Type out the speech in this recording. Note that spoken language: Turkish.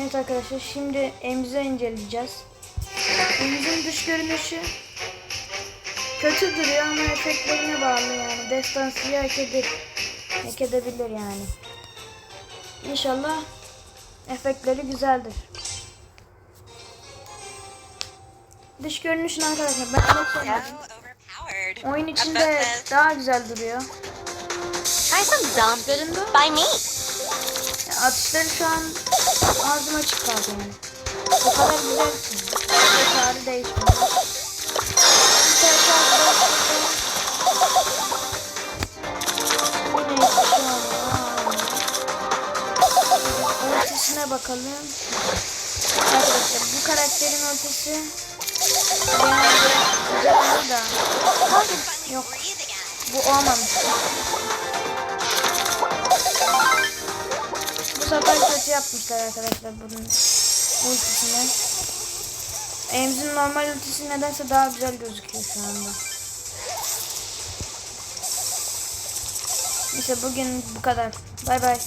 Evet arkadaşlar şimdi emzi inceleyeceğiz. Emzin dış görünüşü kötü duruyor ama efektlerine bağlı yani. Destansıyı hak, eder, hak edebilir yani. İnşallah efektleri güzeldir. Dış görünüşünü arkadaşlar ben çok overpowered. Oyun içinde daha güzel duruyor. Try some zombie by me. Yani atışları şu an ağzıma açık kaldı yani. O kadar güzel ki. Tarih değişmiyor. Ultisine bakalım. Arkadaşlar bu karakterin ultisi genelde güzel da yok bu olmamış. Sefer kötü yapmışlar arkadaşlar bunun ultisini. Emz'in normal ultisi nedense daha güzel gözüküyor şu anda. Neyse bugün bu kadar. Bay bay.